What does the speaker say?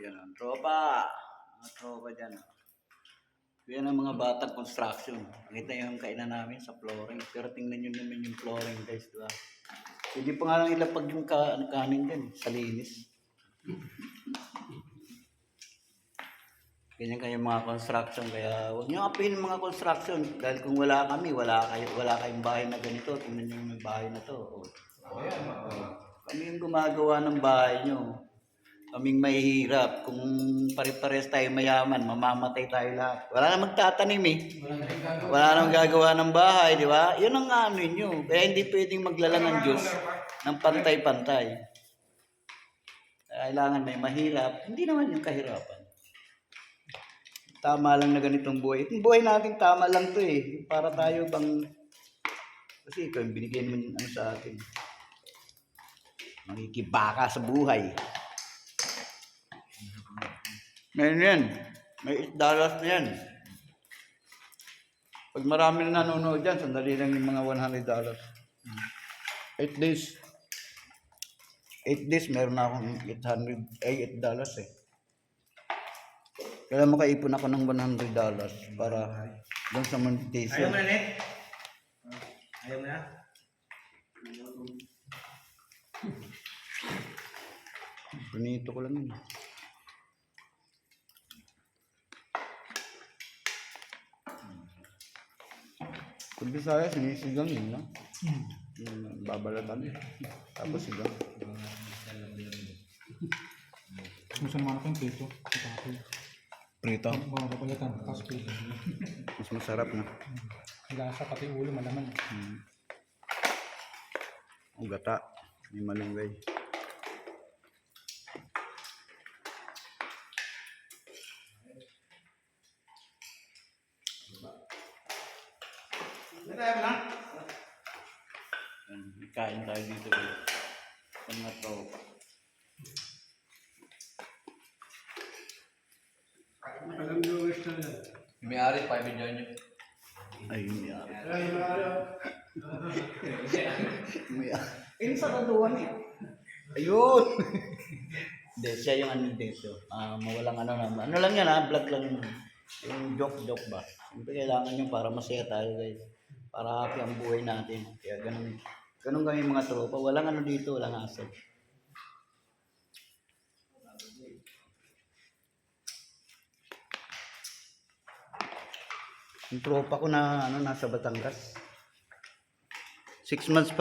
Yan ang tropa. Mga tropa dyan. Oh. Yan ang mga batang construction. Nakita yung kainan namin sa flooring. Pero tingnan nyo naman yung flooring guys. Diba? Hindi pa nga lang ilapag yung ang kanin dyan. Sa linis. Ganyan kayo mga construction. Kaya huwag nyo apin mga construction. Dahil kung wala kami, wala, kayo, wala kayong bahay na ganito. Tingnan nyo yung bahay na to. Oh. Kami yung gumagawa ng bahay nyo. Kaming mahihirap. Kung pare-pares tayo mayaman, mamamatay tayo lahat. Wala na magtatanim eh. Wala nang gagawa ng bahay, di ba? Yun ang ano nyo. Kaya hindi pwedeng maglalang ang Diyos ng pantay-pantay. Kailangan may mahirap. Hindi naman yung kahirapan. Tama lang na ganitong buhay. Itong buhay natin tama lang to eh. Para tayo bang... Kasi ikaw yung binigyan mo ano sa atin. Makikibaka sa buhay. Ngayon yan. May dollars na yan. Pag marami na nanonood dyan, sandali lang yung mga 100 dollars. 8 days. 8 days, meron na akong 800, ay 8 dollars eh. Kaya makaipon ako ng 100 dollars para doon sa Ayaw monetization. mo na, Net? Ayaw mo na? Pinito ko lang yun. Kung Bisaya, sinisigang yun, no? Yung babalatan. Tapos sigang. Gusto naman ako yung. Tapos, Prito. mga kapalatan, tapos prito. Mas masarap na. Lasa pati ulo, malaman. Hmm. Ang gata. May malunggay. Ayaw mo na? Kain tayo dito. Sa mga tropa. May ari pa yung nyo. Ayun yan. May Ini sa kaduan eh. Ayun. Hindi, siya yung ano dito. Ah, mawalang ano naman. Ano lang yan ha, vlog lang yun. Yung joke-joke ba. Siyempre kailangan yun para masaya tayo guys. Para happy ang buhay natin. Kaya ganun. Ganun kami mga tropa. Walang ano dito, walang asal. Yung tropa ko na ano nasa Batangas. Six months pala